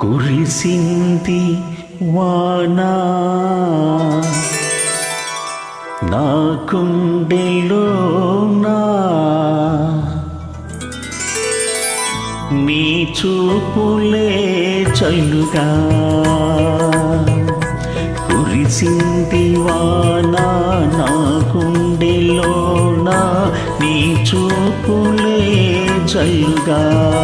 కురిసింది వానా. నా కుండెలో నా. నీ చూపులే చల్లుగా. కురిసింది వానా నా కుండెలో నా. నీ చూపులే చల్లుగా.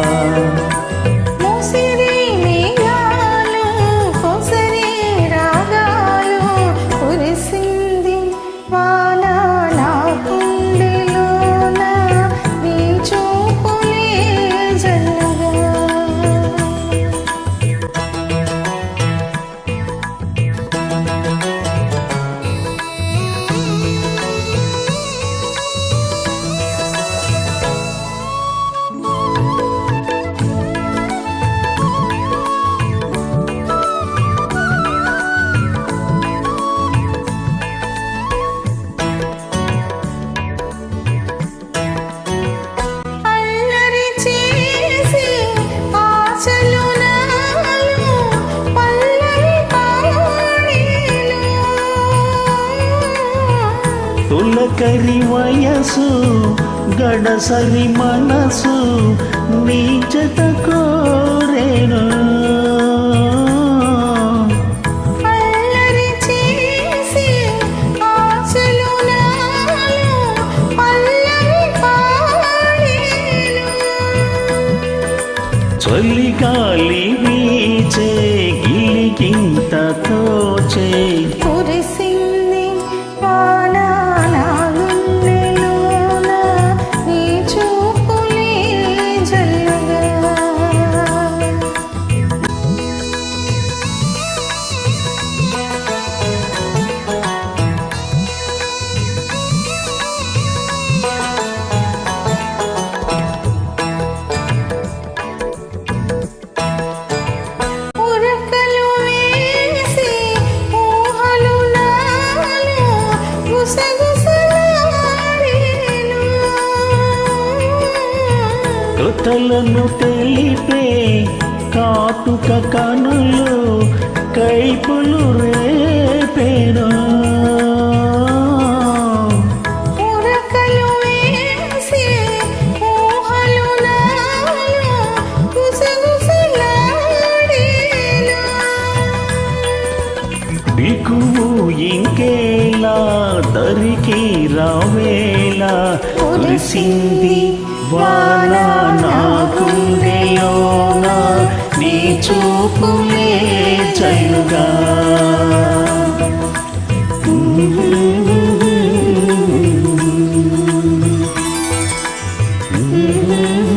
తొలకరి వయసు గడసరి మనసు నీ జత కోరేను. చలిగాలి వీచే గిలిగింత తోచే కృతలను తెలిపే కాటుక కనులు కైపులు రేపేను. ఇంకేలా దరికి రావేలా కురిసింది ఇవాళ నాకుందిలోన నీ చూపులే జయుగా Mm-hmm.